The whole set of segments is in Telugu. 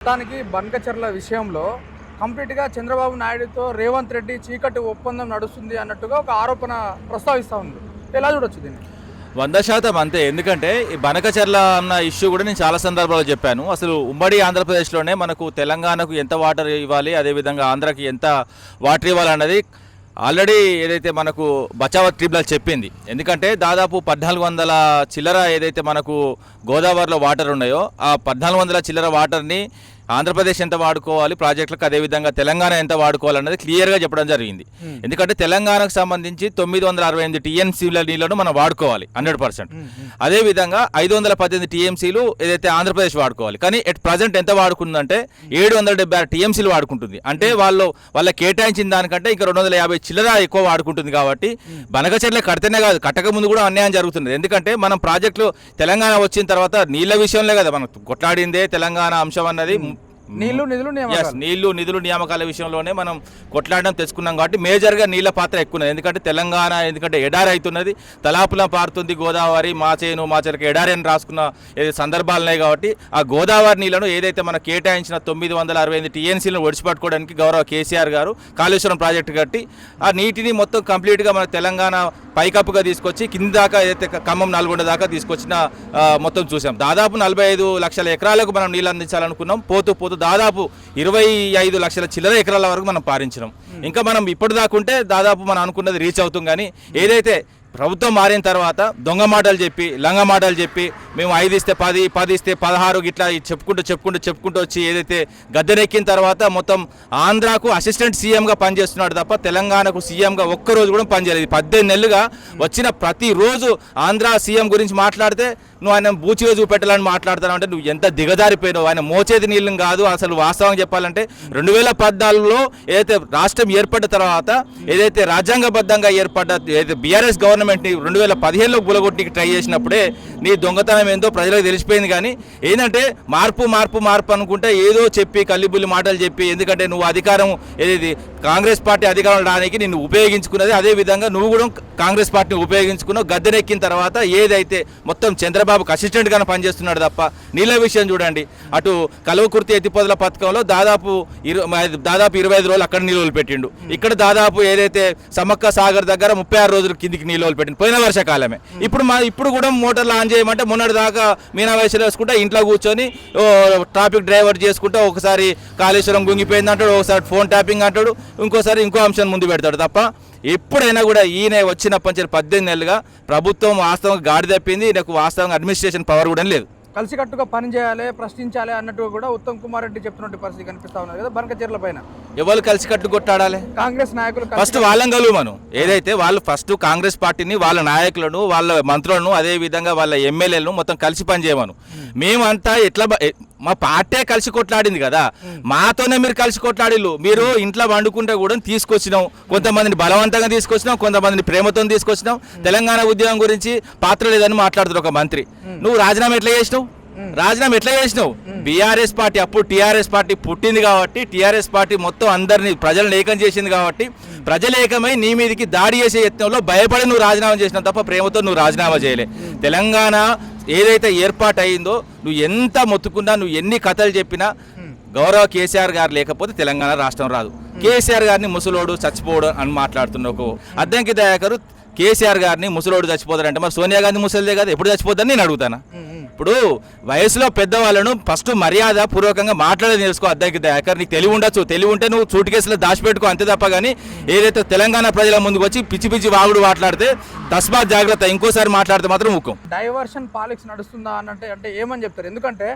మొత్తానికి బన్కచర్ల విషయంలో కంప్లీట్గా చంద్రబాబు నాయుడుతో రేవంత్ రెడ్డి చీకటి ఒప్పందం నడుస్తుంది అన్నట్టుగా ఒక ఆరోపణ ప్రస్తావిస్తూ ఉంది. ఎలా చూడొచ్చు దీన్ని? వంద శాతం అంతే. ఎందుకంటే ఈ బనకచర్ల అన్న ఇష్యూ కూడా నేను చాలా సందర్భాల్లో చెప్పాను. అసలు ఉమ్మడి ఆంధ్రప్రదేశ్లోనే మనకు తెలంగాణకు ఎంత వాటర్ ఇవ్వాలి అదేవిధంగా ఆంధ్రాకి ఎంత వాటర్ ఇవ్వాలి అన్నది ఆల్రెడీ ఏదైతే మనకు బచావత్ ట్రిబ్యునల్ చెప్పింది ఎందుకంటే దాదాపు పద్నాలుగు వందల చిల్లర ఏదైతే మనకు గోదావరిలో వాటర్ ఉన్నాయో ఆ పద్నాలుగు వందల చిల్లర వాటర్ని ఆంధ్రప్రదేశ్ ఎంత వాడుకోవాలి ప్రాజెక్టులకు అదేవిధంగా తెలంగాణ ఎంత వాడుకోవాలన్నది క్లియర్గా చెప్పడం జరిగింది. ఎందుకంటే తెలంగాణకు సంబంధించి తొమ్మిది వందల అరవై ఎనిమిది టీఎంసీల నీళ్ళను మనం వాడుకోవాలి హండ్రెడ్ పర్సెంట్. అదేవిధంగా ఐదు వందల పద్దెనిమిది టీఎంసీలు ఏదైతే ఆంధ్రప్రదేశ్ వాడుకోవాలి కానీ ఎట్ ప్రజెంట్ ఎంత వాడుకుందంటే ఏడు వందల డెబ్బై ఆరు టీఎంసీలు వాడుకుంటుంది. అంటే వాళ్ళు వాళ్ళ కేటాయించిన దానికంటే ఇంకా రెండు వందల యాభై చిల్లర ఎక్కువ వాడుకుంటుంది కాబట్టి బనకచెర్ల కడితేనే కాదు కట్టక ముందు కూడా అన్యాయం జరుగుతుంది. ఎందుకంటే మనం ప్రాజెక్టులు తెలంగాణ వచ్చిన తర్వాత నీళ్ళ విషయంలో కదా మనం కొట్లాడిందే తెలంగాణ అంశం అన్నది నీళ్ళు నిధులు నీళ్ళు నిధులు నియామకాల విషయంలోనే మనం కొట్లాడడం తెచ్చుకున్నాం కాబట్టి మేజర్గా నీళ్ళ పాత్ర ఎక్కువ ఎందుకంటే తెలంగాణ ఎందుకంటే ఎడారి అవుతున్నది. తలాపులా పారుతుంది గోదావరి మా చేను మా చెరకు ఎడారి అని రాసుకున్న ఏదైతే సందర్భాలు ఉన్నాయి కాబట్టి ఆ గోదావరి నీళ్ళను ఏదైతే మనకు కేటాయించిన తొమ్మిది వందల అరవై ఎనిమిది టీఎన్సీలను ఒడిచిపట్టుకోవడానికి గౌరవ కేసీఆర్ గారు కాళేశ్వరం ప్రాజెక్టు కట్టి ఆ నీటిని మొత్తం కంప్లీట్గా మన తెలంగాణ పైకప్పుగా తీసుకొచ్చి కింద దాకా ఏదైతే ఖమ్మం నల్గొండ దాకా తీసుకొచ్చిన మొత్తం చూసాం. దాదాపు నలభై ఐదు లక్షల ఎకరాలకు మనం నీళ్ళు అందించాలనుకున్నాం. పోతూ పోతూ దాదాపు ఇరవై ఐదు లక్షల చిల్లర ఎకరాల వరకు మనం పారించినాం. ఇంకా మనం ఇప్పుడు దాకుంటే దాదాపు మనం అనుకున్నది రీచ్ అవుతాం కానీ ఏదైతే ప్రభుత్వం మారిన తర్వాత దొంగ మాటలు చెప్పి లంగ మాటలు చెప్పి మేము ఐదు ఇస్తే పది పది ఇస్తే పదహారు ఇట్లా చెప్పుకుంటూ చెప్పుకుంటూ చెప్పుకుంటూ వచ్చి ఏదైతే గద్దెనెక్కిన తర్వాత మొత్తం ఆంధ్రాకు అసిస్టెంట్ సీఎంగా పనిచేస్తున్నాడు తప్ప తెలంగాణకు సీఎంగా ఒక్కరోజు కూడా పనిచేయలేదు. పద్దెనిమిది నెలలుగా వచ్చిన ప్రతిరోజు ఆంధ్ర సీఎం గురించి మాట్లాడితే నువ్వు ఆయన బూచిగా చూపెట్టాలని మాట్లాడతావు అంటే నువ్వు ఎంత దిగజారిపోయినావు? ఆయన మోచేది నీళ్ళు కాదు అసలు వాస్తవం చెప్పాలంటే రెండు వేల పద్నాలుగులో ఏదైతే రాష్ట్రం ఏర్పడ్డ తర్వాత ఏదైతే రాజ్యాంగబద్ధంగా ఏర్పడ్డ ఏదైతే బీఆర్ఎస్ గవర్నమెంట్ని రెండు వేల పదిహేనులో గులగొట్టికి ట్రై చేసినప్పుడే నీ దొంగతనం ఏందో ప్రజలకు తెలిసిపోయింది కానీ ఏంటంటే మార్పు మార్పు మార్పు అనుకుంటే ఏదో చెప్పి కల్లిబుల్లి మాటలు చెప్పి ఎందుకంటే నువ్వు అధికారం ఏది కాంగ్రెస్ పార్టీ అధికారం రావడానికి నిన్ను ఉపయోగించుకున్నది అదే విధంగా నువ్వు కూడా కాంగ్రెస్ పార్టీని ఉపయోగించుకున్నావు గద్దెనెక్కిన తర్వాత ఏదైతే మొత్తం చంద్రబాబు చంద్రబాబుకు అసిస్టెంట్గానే పనిచేస్తున్నాడు తప్ప నీళ్ళ విషయం చూడండి. అటు కలువకుర్తి ఎత్తిపోదల పథకంలో దాదాపు ఇరు దాదాపు ఇరవై ఐదు రోజులు అక్కడ నిల్వలు పెట్టిండు ఇక్కడ దాదాపు ఏదైతే సమక్క సాగర్ దగ్గర ముప్పై ఆరు రోజులు కిందికి నిల్వలు పెట్టిండు పోయిన వర్షకాలమే. ఇప్పుడు మా ఇప్పుడు కూడా మోటార్లు ఆన్ చేయమంటే మొన్నటి దాకా మీనా వయసులో వేసుకుంటే ఇంట్లో కూర్చొని ట్రాఫిక్ డ్రైవర్ చేసుకుంటే ఒకసారి కాళేశ్వరం గుంగిపోయింది అంటాడు ఒకసారి ఫోన్ ట్యాపింగ్ అంటాడు ఇంకోసారి ఇంకో అంశం ముందు పెడతాడు తప్ప ఎప్పుడైనా కూడా ఈయన వచ్చినప్పటి నుంచి పద్దెనిమిది నెలలుగా ప్రభుత్వం వాస్తవంగా గాడి తప్పింది నాకు వాస్తవంగా అడ్మినిస్ట్రేషన్ పవర్ కూడా లేదు. కలిసికట్టుగా పని చేయాలి ప్రశ్నించాలి అన్నట్టుగా కూడా ఉత్తమ్ కుమార్ రెడ్డి చెప్తున్నట్టు పరిస్థితి కనిపిస్తా ఉన్నది కదా బంకచర్ల పైన. ఎవరు కలిసి కట్టు కొట్టాడాలి కాంగ్రెస్ నాయకులు ఫస్ట్ వాళ్ళని కలువు మనం. ఏదైతే వాళ్ళు ఫస్ట్ కాంగ్రెస్ పార్టీని వాళ్ళ నాయకులను వాళ్ళ మంత్రులను అదే విధంగా వాళ్ళ ఎమ్మెల్యేలను మొత్తం కలిసి పనిచేయమను. మేమంతా ఎట్లా మా పార్టీ కలిసి కొట్లాడింది కదా. మాతోనే మీరు కలిసి కొట్లాడిల్లు. మీరు ఇంట్లో వండుకుంటే కూడా తీసుకొచ్చినాం. కొంతమందిని బలవంతంగా తీసుకొచ్చినాం కొంతమందిని ప్రేమతో తీసుకొచ్చినాం. తెలంగాణ ఉద్యమం గురించి పాత్ర లేదని మాట్లాడుతున్నారు ఒక మంత్రి. నువ్వు రాజీనామా ఎట్లా చేసినావు? రాజీనామా ఎట్లా చేసినావు? బీఆర్ఎస్ పార్టీ అప్పుడు టీఆర్ఎస్ పార్టీ పుట్టింది కాబట్టి టీఆర్ఎస్ పార్టీ మొత్తం అందరినీ ప్రజలను ఏకం చేసింది కాబట్టి ప్రజలు ఏకమై నీ మీదకి దాడి చేసే యత్నంలో భయపడి నువ్వు రాజీనామా చేసినావు తప్ప ప్రేమతో నువ్వు రాజీనామా చేయలే. తెలంగాణ ఏదైతే ఏర్పాటు అయిందో నువ్వు ఎంత మొత్తుకున్నా నువ్వు ఎన్ని కథలు చెప్పినా గౌరవ కేసీఆర్ గారు లేకపోతే తెలంగాణ రాష్ట్రం రాదు. కేసీఆర్ గారిని ముసలోడు చచ్చిపోవడం అని మాట్లాడుతున్న ఒక అద్దంకి దయాకరు కేసీఆర్ గారిని ముసలోడు చచ్చిపోతారంటే మరి సోనియా గాంధీ ముసలిదే కదా? ఎప్పుడు చచ్చిపోద్దని నేను అడుగుతాను. ఇప్పుడు వయసులో పెద్దవాళ్ళను ఫస్ట్ మర్యాద పూర్వకంగా మాట్లాడేది నేర్చుకో అద్దెకి దయాకర్ నీకు తెలివి ఉండొచ్చు. తెలివి ఉంటే నువ్వు సూట్ కేసులో దాచిపెట్టుకో అంతే తప్ప కానీ ఏదైతే తెలంగాణ ప్రజల ముందుకు వచ్చి పిచ్చి పిచ్చి వాగుడు మాట్లాడితే తస్మాత్ జాగ్రత్త. ఇంకోసారి మాట్లాడితే మాత్రం ముఖం డైవర్షన్ పాలిటిక్స్ నడుస్తుందా అనంటే అంటే ఏమని చెప్తారు? ఎందుకంటే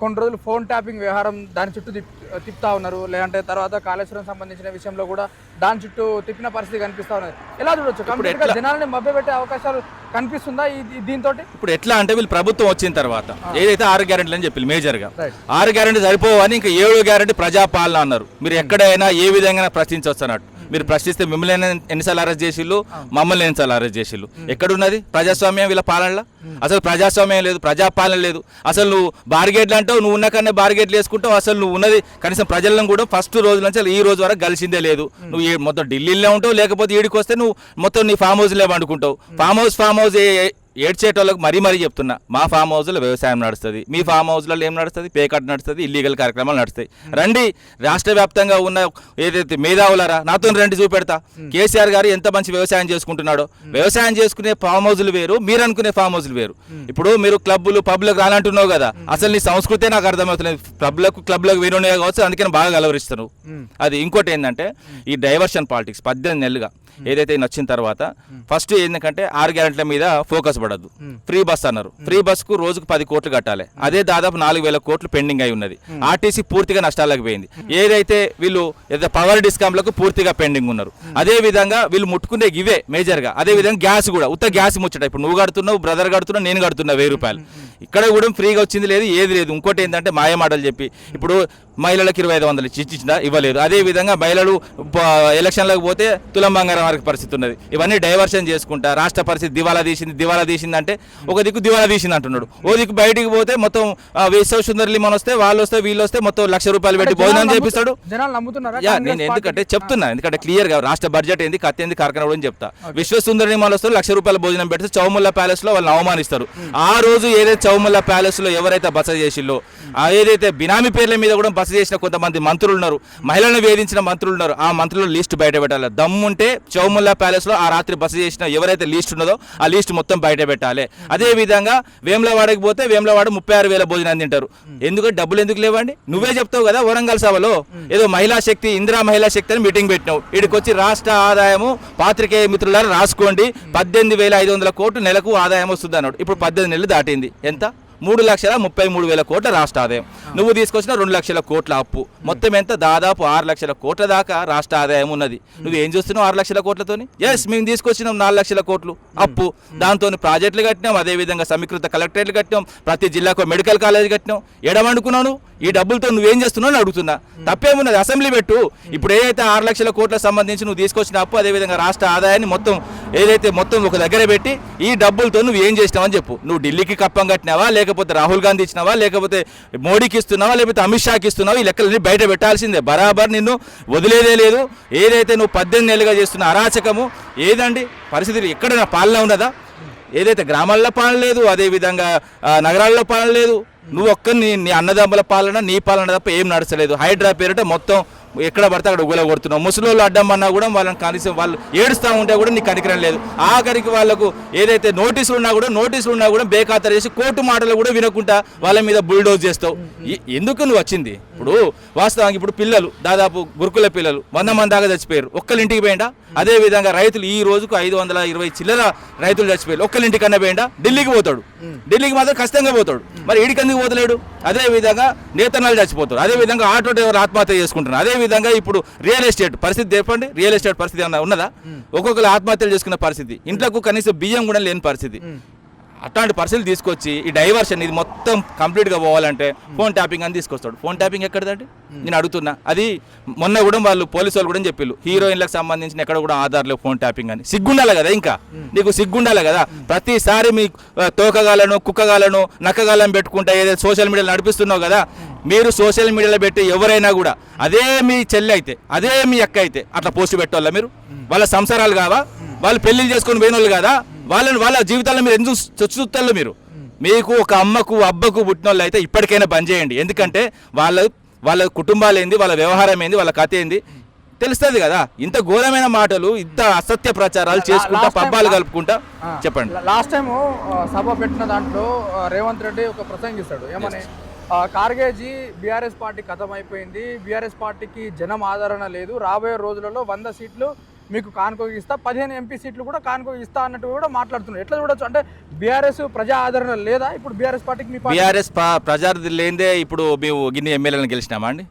కొన్ని రోజులు ఫోన్ ట్యాపింగ్ వ్యవహారం దాని చుట్టూ తిప్ తిప్పుతా ఉన్నారు. లేదంటే తర్వాత కాళేశ్వరం సంబంధించిన విషయంలో కూడా దాని చుట్టూ తిప్పిన పరిస్థితి కనిపిస్తా ఉన్నది. ఎలా చూడొచ్చు? ఎట్లా? జనాలని మభ్యపెట్టే అవకాశాలు కనిపిస్తుందా ఈ దీంతో ఇప్పుడు ఎట్లా అంటే వీళ్ళు ప్రభుత్వం వచ్చిన తర్వాత ఏదైతే ఆరు గ్యారెంటీలు అని చెప్పి మేజర్గా ఆరు గ్యారెంటీ సరిపోవని ఇంకా ఏడో గ్యారెంటీ ప్రజాపాలన అన్నారు. మీరు ఎక్కడైనా ఏ విధంగా ప్రశ్నించవచ్చు అన్నట్టు. మీరు ప్రశ్నిస్తే మిమ్మల్ని ఎన్ని- ఎన్నిసార్లు అరెస్ట్ చేసిళ్ళు? మమ్మల్ని ఎన్నిసార్లు అరెస్ట్ చేసిళ్ళు? ఎక్కడున్నది? ప్రజాస్వామ్యం వీళ్ళ పాలనలో? అసలు ప్రజాస్వామ్యం లేదు ప్రజాపాలన లేదు. అసలు నువ్వు బార్గేట్లు అంటావు నువ్వు ఉన్న కన్నా బార్గేట్లు వేసుకుంటావు అసలు నువ్వు ఉన్నది కనీసం ప్రజలను కూడా ఫస్ట్ రోజు నుంచి ఈ రోజు వరకు కలిసిందే లేదు. నువ్వు మొత్తం ఢిల్లీలో ఉంటావు లేకపోతే ఈడికి వస్తే నువ్వు మొత్తం నీ ఫామ్ హౌస్లే వండుకుంటావు. ఫామ్ హౌస్ ఫామ్ హౌస్ ఏ- ఏడ్చేటోళ్ళకి మరీ మరీ చెప్తున్నా మా ఫామ్ హౌస్లో వ్యవసాయం నడుస్తుంది మీ ఫామ్ హౌస్లో ఏం నడుస్తుంది? పేకట్ నడుస్తుంది ఇల్లీగల్ కార్యక్రమాలు నడుస్తాయి. రండి రాష్ట్ర వ్యాప్తంగా ఉన్న ఏదైతే మేధావులారా నాతో రండి చూపెడతా. కేసీఆర్ గారు ఎంత మంచి వ్యవసాయం చేసుకుంటున్నాడో వ్యవసాయం చేసుకునే ఫామ్ హౌస్లు వేరు మీరు అనుకునే ఫామ్ హౌస్లు వేరు. ఇప్పుడు మీరు క్లబ్బులు పబ్లకు రానంటున్నావు కదా అసలు నీ సంస్కృతే నాకు అర్థమవుతుంది క్లబ్లకు క్లబ్లకు వినోనే కావచ్చు అందుకని బాగా గలవరిస్తున్నావు అది ఇంకోటి ఏంటంటే ఈ డైవర్షన్ పాలిటిక్స్ పద్దెనిమిది నెలలుగా ఏదైతే ఈయన వచ్చిన తర్వాత ఫస్ట్ ఏంటంటే ఆరు గ్యారెంట్ల మీద ఫోకస్ పడద్దు ఫ్రీ బస్ అన్నారు. ఫ్రీ బస్కు రోజుకు పది కోట్లు కట్టాలి. అదే దాదాపు నాలుగు వేల కోట్లు పెండింగ్ అయి ఉన్నది. ఆర్టీసీ పూర్తిగా నష్టాలకు పోయింది. ఏదైతే వీళ్ళు ఏదైతే పవర్ డిస్కామ్లకు పూర్తిగా పెండింగ్ ఉన్నారు. అదే విధంగా వీళ్ళు ముట్టుకునే ఇవే మేజర్గా. అదే విధంగా గ్యాస్ కూడా. ఉత్త గ్యాస్ ముచ్చట. ఇప్పుడు నువ్వు కడుతున్నావు బ్రదర్ కడుతున్నావు నేను కడుతున్నా వెయ్యి రూపాయలు. ఇక్కడ కూడా ఫ్రీగా వచ్చింది లేదు ఏది లేదు. ఇంకోటి ఏంటంటే మాయ మాటలు చెప్పి ఇప్పుడు మహిళలకు ఇరవై ఐదు వందలు ఇచ్చి ఇచ్చిన ఇవ్వలేదు. అదే విధంగా మహిళలు ఎలక్షన్లకు పోతే తులం బంగారం వరకు పరిస్థితి ఉన్నది. ఇవన్నీ డైవర్షన్ చేసుకుంటా రాష్ట్ర పరిస్థితి దివాలా తీసింది దివాలా తీసింది అంటే ఒక దిక్కు దివాలా తీసింది అంటున్నాడు. ఓ దిక్కు బయటికి పోతే మొత్తం వేసవ సుందరి లిమన్ వస్తే వాళ్ళు వస్తే వీళ్ళు వస్తే మొత్తం లక్ష రూపాయలు పెట్టి భోజనం చేపిస్తాడు. నేను ఎందుకంటే? చెప్తున్నా. ఎందుకంటే క్లియర్గా రాష్ట్ర బడ్జెట్ ఏంది కత్తి ఏంది కార్ఖాన అని చెప్తా. విశ్వసుందర నియమాలు వస్తారు లక్ష రూపాయల భోజనం పెడితే చౌముల్లా ప్యాలెస్లో వాళ్ళని అవమానిస్తారు. ఆ రోజు ఏదైతే చౌముల్లా ప్యాలెస్లో ఎవరైతే బస చేసిల్లో ఆ ఏదైతే బినామీ పేర్ల మీద కూడా బస చేసిన కొంతమంది మంత్రులు ఉన్నారు. మహిళలను వేధించిన మంత్రులు ఉన్నారు. ఆ మంత్రుల లిస్ట్ బయట పెట్టాలి. దమ్ముంటే చౌముల్లా ప్యాలెస్లో ఆ రాత్రి బస చేసిన ఎవరైతే లిస్ట్ ఉన్నదో ఆ లిస్ట్ మొత్తం బయట పెట్టాలి. అదే విధంగా వేములవాడకి పోతే వేములవాడ ముప్పై ఆరు వేల భోజనం తింటారు ఎందుకంటే డబ్బులు ఎందుకు లేవండి? నువ్వే చెప్తావు కదా వరంగల్ సభలో. ఏదో మహిళా శక్తి ఇందిరా మహిళా శక్తి అని మీటింగ్ పెట్టినావు. ఇక్కడికి వచ్చి రాష్ట్ర ఆదాయము పాత్రికేయ మిత్రులారా రాసుకోండి. పద్దెనిమిది వేల ఐదు వందల కోట్లు నెలకు ఆదాయం వస్తుంది అన్నాడు ఇప్పుడు పద్దెనిమిది నెలలు దాటింది. ఎంత? మూడు లక్షల ముప్పై మూడు వేల కోట్ల రాష్ట్ర ఆదాయం నువ్వు తీసుకొచ్చిన రెండు లక్షల కోట్ల అప్పు. మొత్తం ఎంత? దాదాపు ఆరు లక్షల కోట్ల దాకా రాష్ట్ర ఆదాయం ఉన్నది. నువ్వు ఏం చూస్తున్నావు ఆరు లక్షల కోట్లతోని? ఎస్ మేము తీసుకొచ్చినాం నాలుగు లక్షల కోట్లు అప్పు. దాంతో ప్రాజెక్టులు కట్టినాం అదే విధంగా సమీకృత కలెక్టరేట్లు కట్టినాం ప్రతి జిల్లాకు మెడికల్ కాలేజ్ కట్టినాం. ఎడమనుకున్నాను ఈ డబ్బులతో నువ్వేం చేస్తున్నావు అని అడుగుతున్నా. తప్పేమున్నది? అసెంబ్లీ పెట్టు. ఇప్పుడు ఏదైతే ఆరు లక్షల కోట్ల సంబంధించి నువ్వు తీసుకొచ్చిన అప్పు అదే విధంగా రాష్ట్ర ఆదాయాన్ని మొత్తం ఏదైతే మొత్తం ఒక దగ్గర పెట్టి ఈ డబ్బులతో నువ్వు ఏం చేసినావని చెప్పు. నువ్వు ఢిల్లీకి కప్పం కట్టినావా? లేకపోతే రాహుల్ గాంధీ ఇచ్చినావా? లేకపోతే మోడీకి ఇస్తున్నావా? లేకపోతే అమిత్ షాకి ఇస్తున్నావా? ఈ లెక్కలన్నీ బయట పెట్టాల్సిందే. బరాబర్ నిన్ను వదిలేదే లేదు. ఏదైతే నువ్వు పద్దెనిమిది నెలలుగా చేస్తున్న అరాచకము ఏదండి? పరిస్థితి ఎక్కడ పాలన ఉన్నదా? ఏదైతే గ్రామాల్లో పాలన లేదు అదే విధంగా నగరాల్లో పాలన లేదు. నువ్వు ఒక్క నీ నీ అన్నదమ్ముల పాలన నీ పాలన తప్ప ఏం నడచలేదు హైడ్రా పేరిట మొత్తం ఎక్కడ పడితే అక్కడ ఉగుల కొడుతున్నావు. ముసలోళ్ళు అడ్డమన్నా కూడా వాళ్ళని కనీసం వాళ్ళు ఏడుస్తూ ఉంటే కూడా నీకు కనికరం లేదు. ఆఖరికి వాళ్ళకు ఏదైతే నోటీసులు ఉన్నా కూడా నోటీసులు ఉన్నా కూడా బేఖాతరు చేసి కోర్టు మాటలు కూడా వినకుండా వాళ్ళ మీద బుల్డోజ్ చేస్తావు. ఎందుకు నువ్వు వచ్చింది? ఇప్పుడు వాస్తవానికి ఇప్పుడు పిల్లలు దాదాపు గురుకుల పిల్లలు వంద మంది దాకా చచ్చిపోయారు. ఒక్కళ్ళ ఇంటికి పోయిండా? అదే విధంగా రైతులు ఈ రోజుకు ఐదు వందల ఇరవై చిల్లర రైతులు చచ్చిపోయారు. ఒక్కళ్ళ ఇంటికి కన్నా పోయిండా? ఢిల్లీకి పోతాడు. ఢిల్లీకి మాత్రం ఖచ్చితంగా పోతాడు. మరి ఈడికి ఎందుకు పోతలేడు? అదే విధంగా నేతనాలు చచ్చిపోతారు. అదే విధంగా ఆటో డ్రైవర్ ఆత్మహత్య చేసుకుంటున్నారు. అదే విధంగా ఇప్పుడు రియల్ ఎస్టేట్ పరిస్థితి చెప్పండి. రియల్ ఎస్టేట్ పరిస్థితి ఏమన్నా ఉన్నదా? ఒక్కొక్కరు ఆత్మహత్యలు చేసుకున్న పరిస్థితి. ఇంట్లోకి కనీసం బియ్యం కూడా లేని పరిస్థితి. అట్లాంటి పరిస్థితులు తీసుకొచ్చి ఈ డైవర్షన్ ఇది మొత్తం కంప్లీట్గా పోవాలంటే ఫోన్ ట్యాపింగ్ అని తీసుకొస్తాడు. ఫోన్ ట్యాపింగ్ ఎక్కడదండి? నేను అడుగుతున్నా. అది మొన్న కూడా వాళ్ళు పోలీసు వాళ్ళు కూడా చెప్పిళ్ళు. హీరోయిన్లకు సంబంధించిన ఎక్కడ కూడా ఆధార్లో ఫోన్ ట్యాపింగ్ అని. సిగ్గుండాలి కదా ఇంకా? నీకు సిగ్గుండాలి కదా? ప్రతిసారి మీ తోకగాలను కుక్కగాలను నక్కగాలను పెట్టుకుంటా ఏదైతే సోషల్ మీడియాలో నడిపిస్తున్నావు కదా? మీరు సోషల్ మీడియాలో పెట్టి ఎవరైనా కూడా అదే మీ చెల్లి అయితే అదే మీ అక్క అయితే అట్లా పోస్ట్ పెట్టాలా మీరు? వాళ్ళ సంసారాలు కావా? వాళ్ళు పెళ్ళిళ్ళు చేసుకొని పోయిన వాళ్ళు కదా? వాళ్ళని వాళ్ళ జీవితాల్లో మీరు ఎందుకు చచ్చుతారు మీరు? మీకు ఒక అమ్మకు అబ్బకు పుట్టిన వాళ్ళు అయితే ఇప్పటికైనా బంద్ చేయండి. ఎందుకంటే వాళ్ళ వాళ్ళ కుటుంబాలు ఏంది వాళ్ళ వ్యవహారం ఏంది వాళ్ళ కథ ఏంది తెలుస్తుంది కదా. ఇంత ఘోరమైన మాటలు ఇంత అసత్య ప్రచారాలు చేసుకుంటా పబ్బాలు కలుపుకుంటా చెప్పండి. లాస్ట్ టైం సభ పెట్టిన దాంట్లో రేవంత్ రెడ్డి ఒక ప్రసంగిస్తాడు ఏమని? కార్గేజీ బీఆర్ఎస్ పార్టీ కథం అయిపోయింది బీఆర్ఎస్ పార్టీకి జనం ఆదరణ లేదు. రాబోయే రోజులలో వంద సీట్లు మీకు కానుకోకి ఇస్తా. పదిహేను ఎంపీ సీట్లు కూడా కానుకోకి ఇస్తా అన్నట్టు కూడా మాట్లాడుతున్నారు. ఎట్లా చూడొచ్చు? అంటే బీఆర్ఎస్ ప్రజా ఆదరణ లేదా? ఇప్పుడు బీఆర్ఎస్ పార్టీకి మీ బీఆర్ఎస్ ప్రజార్థి లేదే ఇప్పుడు మేము గిన్ని ఎమ్మెల్యేలను గెలిచినామా అండి.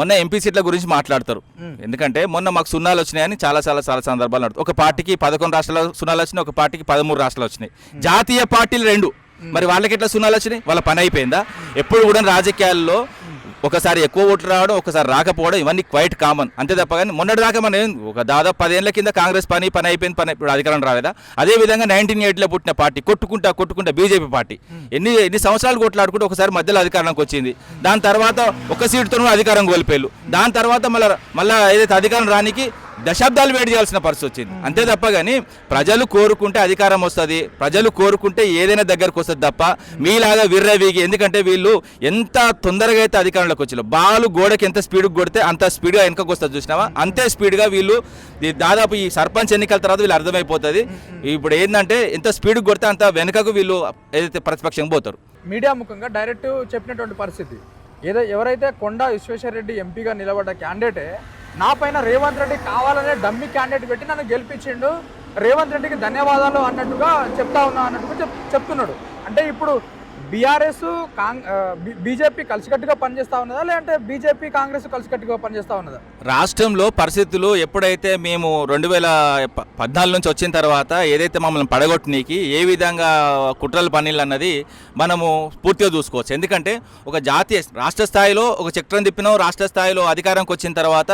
మొన్న ఎంపీ సీట్ల గురించి మాట్లాడతారు. ఎందుకంటే మొన్న మాకు సున్నాలు వచ్చినాయని చాలా చాలా చాలా సందర్భాలు నడుతుంది ఒక పార్టీకి పదకొండు రాష్ట్రాల సున్నాలు వచ్చినాయి ఒక పార్టీకి పదమూడు రాష్ట్రాలు వచ్చినాయి. జాతీయ పార్టీలు రెండు. మరి వాళ్ళకి ఎట్లా సున్నాలు వచ్చినాయి? వాళ్ళ పని అయిపోయిందా? ఎప్పుడు కూడా రాజకీయాల్లో ఒకసారి ఎక్కువ ఓట్లు రావడం ఒకసారి రాకపోవడం ఇవన్నీ క్వైట్ కామన్ అంతే తప్ప కానీ మొన్నటి దాకా మనం ఒక దాదాపు పదేళ్ళ కింద కాంగ్రెస్ పని పని అయిపోయింది పని ఇప్పుడు అధికారం రాలేదా? అదే విధంగా నైన్టీన్ ఎయిట్లో పుట్టిన పార్టీ కొట్టుకుంటా కొట్టుకుంటా బీజేపీ పార్టీ. ఎన్ని ఎన్ని సంవత్సరాలు కొట్లాడుకుంటూ ఒకసారి మధ్యలో అధికారంలోకి వచ్చింది. దాని తర్వాత ఒక సీటుతో అధికారం కోల్పోయారు. దాని తర్వాత మళ్ళీ మళ్ళీ ఏదైతే అధికారం రానికి దశాబ్దాలు వెయిట్ చేయాల్సిన పరిస్థితి వచ్చింది. అంతే తప్ప కానీ ప్రజలు కోరుకుంటే అధికారం వస్తుంది ప్రజలు కోరుకుంటే ఏదైనా దగ్గరకు వస్తుంది తప్ప మీలాగా విర్రవీగి ఎందుకంటే వీళ్ళు ఎంత తొందరగా అయితే అధికారంలోకి వచ్చారు బాలు గోడకి ఎంత స్పీడ్ కొడితే అంత స్పీడ్గా వెనకకు వస్తుంది చూసినావా? అంతే స్పీడ్గా వీళ్ళు దాదాపు ఈ సర్పంచ్ ఎన్నికల తర్వాత వీళ్ళు అర్థమైపోతుంది. ఇప్పుడు ఏంటంటే ఎంత స్పీడ్ కొడితే అంత వెనకకు వీళ్ళు ఏదైతే ప్రతిపక్షం పోతారు. మీడియా ముఖంగా డైరెక్ట్ చెప్పినటువంటి పరిస్థితి. ఏదో ఎవరైతే కొండా విశ్వేశ్వరరెడ్డి ఎంపీగా నిలబడ్డ క్యాండిడేటే నా పైన రేవంత్ రెడ్డి కావాలనే డమ్మి క్యాండిడేట్ పెట్టి నన్ను గెలిపించిండు. రేవంత్ రెడ్డికి ధన్యవాదాలు అన్నట్టుగా చెప్తా ఉన్నా అన్నట్టుగా చెప్ చెప్తున్నాడు. అంటే ఇప్పుడు బీఆర్ఎస్ కాంగ్ బీజేపీ కలిసికట్టుగా పనిచేస్తా ఉన్నదా? లేదంటే బీజేపీ కాంగ్రెస్ కలిసికట్టుగా పనిచేస్తా ఉన్నదా? రాష్ట్రంలో పరిస్థితులు ఎప్పుడైతే మేము రెండు వేల పద్నాలుగు నుంచి వచ్చిన తర్వాత ఏదైతే మమ్మల్ని పడగొట్టనీకి ఏ విధంగా కుట్రలు పనులు అన్నది మనము పూర్తిగా చూసుకోవచ్చు. ఎందుకంటే ఒక జాతీయ రాష్ట్ర స్థాయిలో ఒక చక్రం తిప్పినాం రాష్ట్ర స్థాయిలో అధికారంకి వచ్చిన తర్వాత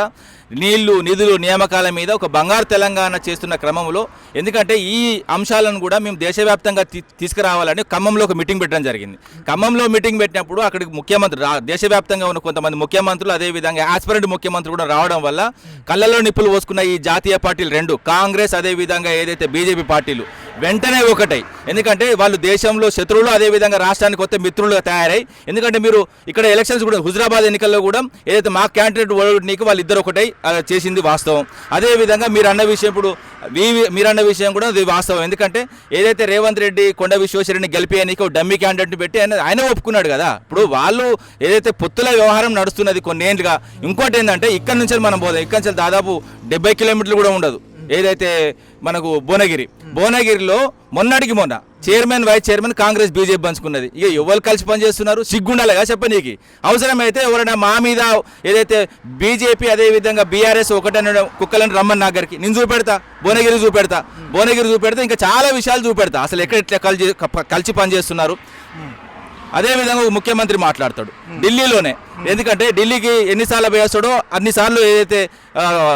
నీళ్ళు నిధులు నియామకాల మీద ఒక బంగారు తెలంగాణ చేస్తున్న క్రమంలో ఎందుకంటే ఈ అంశాలను కూడా మేము దేశవ్యాప్తంగా తీసుకురావాలని ఖమ్మంలో ఒక మీటింగ్ పెట్టడం జరిగింది. ఖమ్మంలో మీటింగ్ పెట్టినప్పుడు అక్కడికి ముఖ్యమంత్రి దేశవ్యాప్తంగా ఉన్న కొంతమంది ముఖ్యమంత్రులు అదేవిధంగా ఆస్పిరెంట్ ముఖ్యమంత్రి కూడా రావడం వల్ల కళ్ళలో నిప్పులు పోసుకున్న ఈ జాతీయ పార్టీలు రెండు కాంగ్రెస్ అదేవిధంగా ఏదైతే బీజేపీ పార్టీలు వెంటనే ఒకటై. ఎందుకంటే వాళ్ళు దేశంలో శత్రువులు అదేవిధంగా రాష్ట్రానికి కొత్త మిత్రులుగా తయారై. ఎందుకంటే మీరు ఇక్కడ ఎలక్షన్స్ కూడా హుజరాబాద్ ఎన్నికల్లో కూడా ఏదైతే మా క్యాండిడేట్ నీకు వాళ్ళు ఇద్దరు ఒకటై చేసింది వాస్తవం. అదేవిధంగా మీరు అన్న విషయం ఇప్పుడు వీ- మీరు అన్న విషయం కూడా అది వాస్తవం. ఎందుకంటే ఏదైతే రేవంత్ రెడ్డి కొండ విశ్వేశ్వరిని గెలిపేయడానికి ఒక డమ్మీ క్యాండిడేట్ని పెట్టి ఆయన ఆయన ఒప్పుకున్నాడు కదా. ఇప్పుడు వాళ్ళు ఏదైతే పొత్తుల వ్యవహారం నడుస్తున్నది కొన్నేళ్ళుగా ఇంకోటి ఏంటంటే ఇక్కడ నుంచి మనం పోదాం. ఇక్కడ నుంచి దాదాపు డెబ్బై కిలోమీటర్లు కూడా ఉండదు. ఏదైతే మనకు భువనగిరి భువనగిరిలో మొన్నటికి మొన్న chairman vice chairman Congress BJP పంచుకున్నది. ఇక ఎవరు కలిసి పనిచేస్తున్నారు? సిగ్గుండాలిగా చెప్పనీకి అవసరమైతే ఎవరైనా మా మీద ఏదైతే బీజేపీ అదే విధంగా బీఆర్ఎస్ ఒకటన కుక్కలను రమ్మని నాగరికి నేను చూపెడతా భువనగిరి చూపెడతా. భువనగిరి చూపెడతా ఇంకా చాలా విషయాలు చూపెడతా. అసలు ఎక్కడ ఇట్లా కలిసి కలిసి పనిచేస్తున్నారు? అదేవిధంగా ముఖ్యమంత్రి మాట్లాడతాడు. ఢిల్లీలోనే. ఎందుకంటే ఢిల్లీకి ఎన్నిసార్లు పోయేస్తాడో అన్నిసార్లు ఏదైతే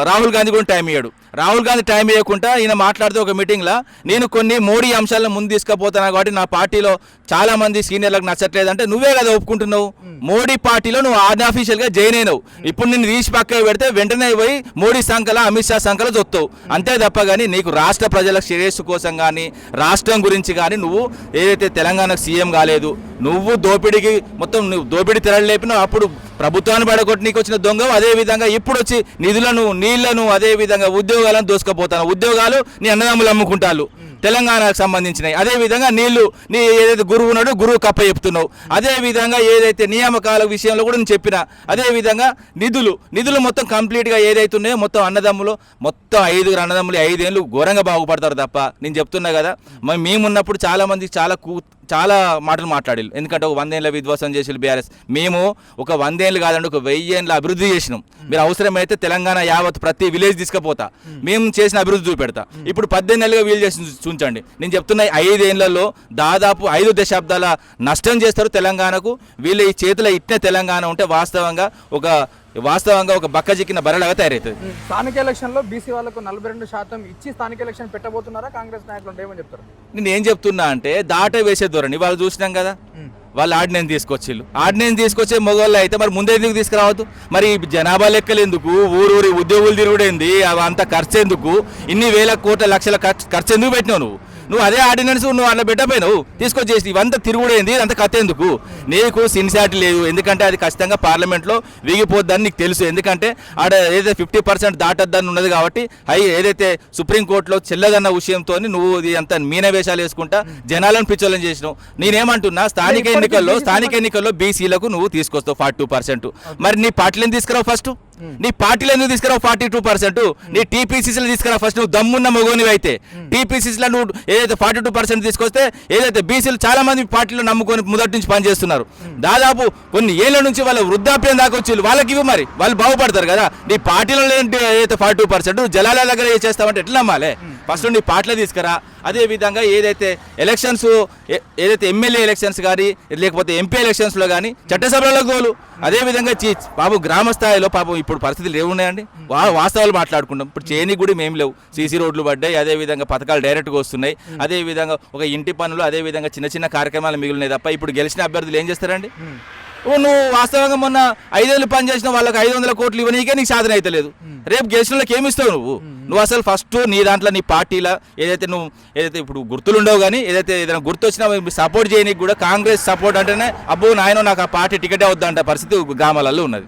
రాహుల్ గాంధీ కూడా టైం ఇయ్యాడు. రాహుల్ గాంధీ టైం ఇవ్వకుండా ఈయన మాట్లాడితే ఒక మీటింగ్లో నేను కొన్ని మోడీ అంశాలను ముందు తీసుకుపోతాను కాబట్టి నా పార్టీలో చాలామంది సీనియర్లకు నచ్చట్లేదు అంటే నువ్వే కదా ఒప్పుకుంటున్నావు. మోడీ పార్టీలో నువ్వు అన్అఫీషియల్ జాయిన్ అయినావు. ఇప్పుడు నిన్ను తీసి పక్కకు పెడితే వెంటనే పోయి మోడీ సంఖ్యలో అమిత్ షా సంకల చొత్తావు అంతే తప్ప కానీ నీకు రాష్ట్ర ప్రజల శ్రేయస్సు కోసం కానీ రాష్ట్రం గురించి కానీ నువ్వు ఏదైతే తెలంగాణకు సీఎం కాలేదు నువ్వు దోపిడీకి మొత్తం నువ్వు దోపిడీ తెరలేపినావు అప్పుడు ప్రభుత్వాన్ని పడగొట్టి నీకు వచ్చిన దొంగ అదే విధంగా ఇప్పుడు వచ్చి నిధులను నీళ్ళను అదే విధంగా ఉద్యోగాలను దోసుకుపోతాను. ఉద్యోగాలు నీ అన్నదమ్ములు అమ్ముకుంటారు తెలంగాణకు సంబంధించినవి అదే విధంగా నీళ్ళు నీ ఏదైతే గురువు ఉన్నాడో గురువు కప్ప చెప్తున్నావు. అదే విధంగా ఏదైతే నియామకాల విషయంలో కూడా నేను చెప్పిన అదే విధంగా నిధులు. నిధులు మొత్తం కంప్లీట్గా ఏదైతే ఉన్నాయో మొత్తం అన్నదమ్ములు మొత్తం ఐదుగురు అన్నదమ్ములు ఐదేళ్ళు ఘోరంగా బాగుపడతారు తప్ప. నేను చెప్తున్నా కదా మేమున్నప్పుడు చాలా మంది చాలా కూ చాలా మాటలు మాట్లాడారు ఎందుకంటే ఒక వందేళ్ళ విధ్వంసం చేసి బీఆర్ఎస్. మేము ఒక వందేళ్ళు కాదండి ఒక వెయ్యేళ్ళ అభివృద్ధి చేసినాం. మీరు అవసరమైతే తెలంగాణ యావత్ ప్రతి విలేజ్ తీసుకుపోతా. మేము. చేసిన అభివృద్ధి చూపెడతా. ఇప్పుడు పద్దెనిమిది నెలలుగా వీలు చేసి చూంచండి. నేను చెప్తున్నా ఐదేళ్ళలో దాదాపు ఐదు దశాబ్దాల నష్టం చేస్తారు తెలంగాణకు. వీళ్ళ ఈ చేతిలో ఇట్నే తెలంగాణ ఉంటే వాస్తవంగా ఒక వాస్తవంగా ఒక బక్కజిక్కిన బరలాగా తయారవుతుంది. స్థానిక ఎలక్షన్లో బీసీ వాళ్ళకు నలభై రెండు శాతం ఇచ్చి స్థానిక ఎలక్షన్ పెట్టబోతున్నారా? కాంగ్రెస్ నాయకులు ఏమని చెప్తారు? నేను ఏం చెప్తున్నా అంటే దాట వేసే ధోరణి. వాళ్ళు చూసినాం కదా వాళ్ళు ఆర్డినెన్స్ తీసుకొచ్చిళ్ళు. ఆర్డినెన్స్ తీసుకొచ్చే మొగోళ్ళు అయితే మరి ముందే ఎందుకు తీసుకురావద్దు? మరి జనాభా లెక్కలు ఎందుకు? ఊరూరి ఉద్యోగులు తిరుగుడేంది? అవి అంత ఖర్చు ఎందుకు? ఇన్ని వేల కోట్ల లక్షల ఖర్చు ఎందుకు పెట్టినావు నువ్వు? నువ్వు అదే ఆర్డినెన్స్ నువ్వు అట్లా పెట్టపోయినావు తీసుకొచ్చేసి ఇవంతా తిరుగుడేంది అంత కథ ఎందుకు? నీకు సిన్సియారిటీ లేదు ఎందుకంటే అది ఖచ్చితంగా పార్లమెంట్లో వీగిపోద్దని నీకు తెలుసు. ఎందుకంటే ఆడ ఏదైతే ఫిఫ్టీ పర్సెంట్ దాటద్దని ఉన్నది కాబట్టి హై ఏదైతే సుప్రీంకోర్టులో చెల్లదన్న విషయంతో నువ్వు ఇది అంత మీన వేషాలు వేసుకుంటా జనాలను పిచ్చోళ్ళని చేసినావు. నేనేమంటున్నా స్థానిక ఎన్నికల్లో స్థానిక ఎన్నికల్లో బీసీలకు నువ్వు తీసుకొస్తావు ఫార్టీ టూ పర్సెంట్ మరి నీ పార్టీలను తీసుకురావు ఫస్ట్ నీ పార్టీలు ఎందుకు తీసుకురావు ఫార్టీ టూ పర్సెంట్ నీ టీపీసీసీలో తీసుకురా ఫస్ట్ నువ్వు దమ్మున్న మొగోనివి అయితే టీపీసీసీలో నువ్వు ఏదైతే ఫార్టీ టూ పర్సెంట్ తీసుకొస్తే ఏదైతే బీసీలు చాలా మంది పార్టీలో నమ్ముకొని మొదటి నుంచి పనిచేస్తున్నారు. దాదాపు కొన్ని ఏళ్ళ నుంచి వాళ్ళ వృద్ధాప్యం దాకా వచ్చి వాళ్ళకి ఇవ్వ మరి. వాళ్ళు బాగుపడతారు కదా. నీ పార్టీలో లేని ఏదైతే ఫార్టీ టూ పర్సెంట్ జలాల దగ్గర ఏ చేస్తావంటే ఎట్లా నమ్మాలి? ఫస్ట్ నీ పార్టీలో తీసుకురా. అదే విధంగా ఏదైతే ఎలక్షన్స్ ఏదైతే ఎమ్మెల్యే ఎలక్షన్స్ కానీ లేకపోతే ఎంపీ ఎలక్షన్స్లో కానీ చట్టసభలలో గోలు. అదే విధంగా చీ బాబు గ్రామ స్థాయిలో పాపం ఇప్పుడు పరిస్థితులు ఏమున్నాయండి వా వాస్తవాలు మాట్లాడుకుంటాం. ఇప్పుడు చేయని కూడా ఏం లేవు. సీసీ రోడ్లు పడ్డాయి. అదే విధంగా పథకాలు డైరెక్ట్గా వస్తున్నాయి. అదే విధంగా ఒక ఇంటి పనులు అదే విధంగా చిన్న చిన్న కార్యక్రమాలు మిగిలినాయి తప్ప ఇప్పుడు గెలిచిన అభ్యర్థులు ఏం చేస్తారండి? నువ్వు వాస్తవంగా మొన్న ఐదేళ్ళు పని చేసిన వాళ్ళకి ఐదు వందల కోట్లు ఇవ్వనీకే నీకు సాధన అయితే లేదు. రేపు గెలిచిన వాళ్ళకి ఏమి ఇస్తావు నువ్వు? నువ్వు అసలు ఫస్ట్ నీ దాంట్లో నీ పార్టీలో ఏదైతే నువ్వు ఏదైతే ఇప్పుడు గుర్తులు ఉండవు కానీ ఏదైతే ఏదైనా గుర్తు వచ్చినా సపోర్ట్ చేయనీకి కూడా కాంగ్రెస్ సపోర్ట్ అంటేనే అబ్బో నాయన నాకు ఆ పార్టీ టికెటే వద్దంట పరిస్థితి గ్రామాలలో ఉన్నది.